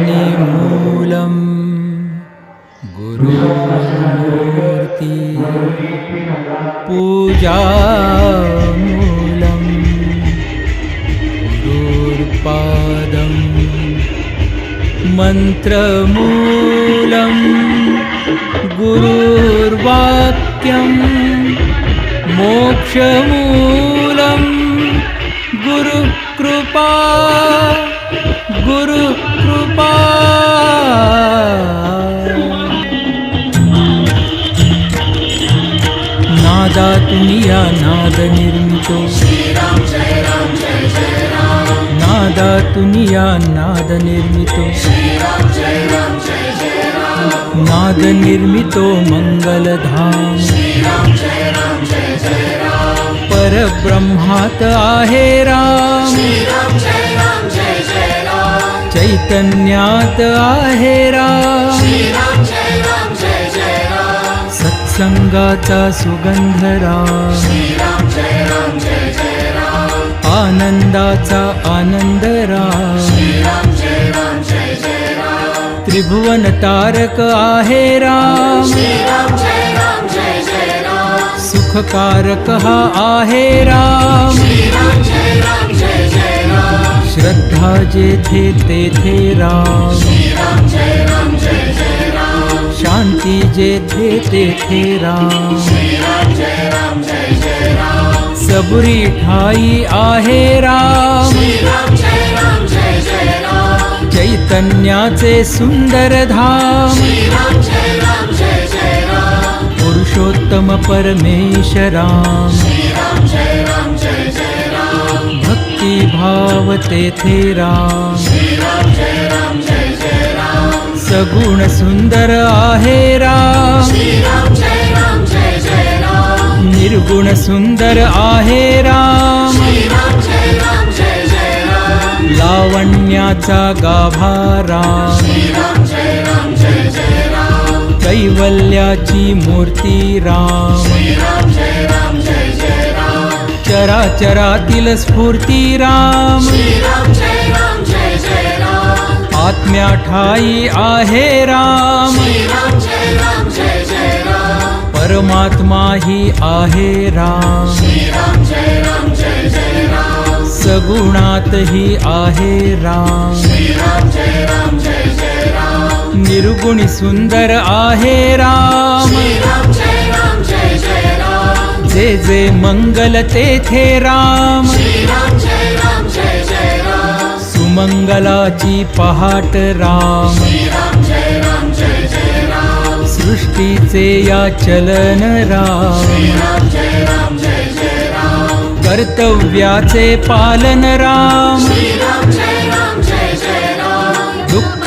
दयानिमूलं गुरुमूर्ति पूजामूलं गुरुर्पादं मन्त्रमूलं गुरुर्वाक्यं मोक्षमूलं गुरुकृपा गुरुकृपा नादातुनिया नादनिर्मितो नादातुनिया नादनिर्मितो नादनिर्मितो मङ्गलधाम परब्रह्मात आहे राम. चैतन्यात आहे राम. सत्संगाचा सुगंध राम. आनंदाचा आनंद राम. त्रिभुवन तारक आहे राम. सुखकारक हा आहे राम. श्रद्धा जेथे तेथे राम. शांती जेथे तेथे राम. सबुरी ठाई आहे राम. चैतन्याचे सुंदर धाम. पुरुषोत्तम भक्ती तेथे राम सगुण सुंदर आहे राम निर्गुण सुंदर आहे राम लावण्याचा गाभा राम कैवल्याची मूर्ती राम. चराचरातील स्फूर्ती राम. आत्म्या ठाई आहे राम. परमात्मा ही आहे राम. सगुणात ही आहे राम. निर्गुणी सुंदर आहे राम। जे जे मंगल तेथे राम। सुमंगलाची पहाट राम। सृष्टीचे या चलन राम। कर्तव्याचे पालन राम।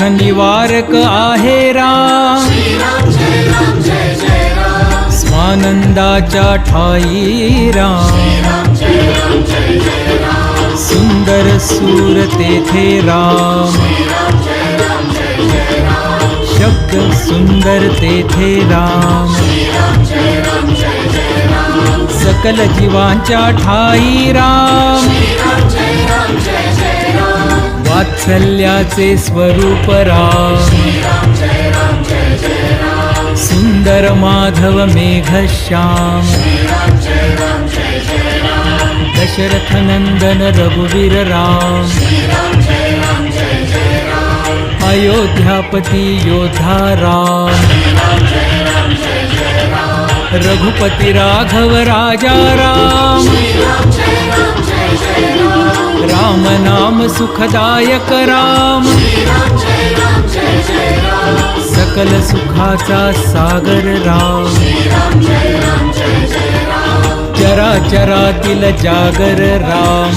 निवारक आहे राम. स्वानंदाच्या ठाई राम. सुंदर सूर तेथे राम. शब्द सुंदर तेथे राम. सकल जीवांच्या ठाई राम. वात्सल्याचे स्वरूप राम सुंदर माधव मेघश्याम दशरथ नंदन रघुवीर राम. अयोध्यापती योधा राम. रघुपती राघव राजा राम. राम नाम सुखदायक राम। सकल सुखाचा सागर राम। चराचरातील जागर राम।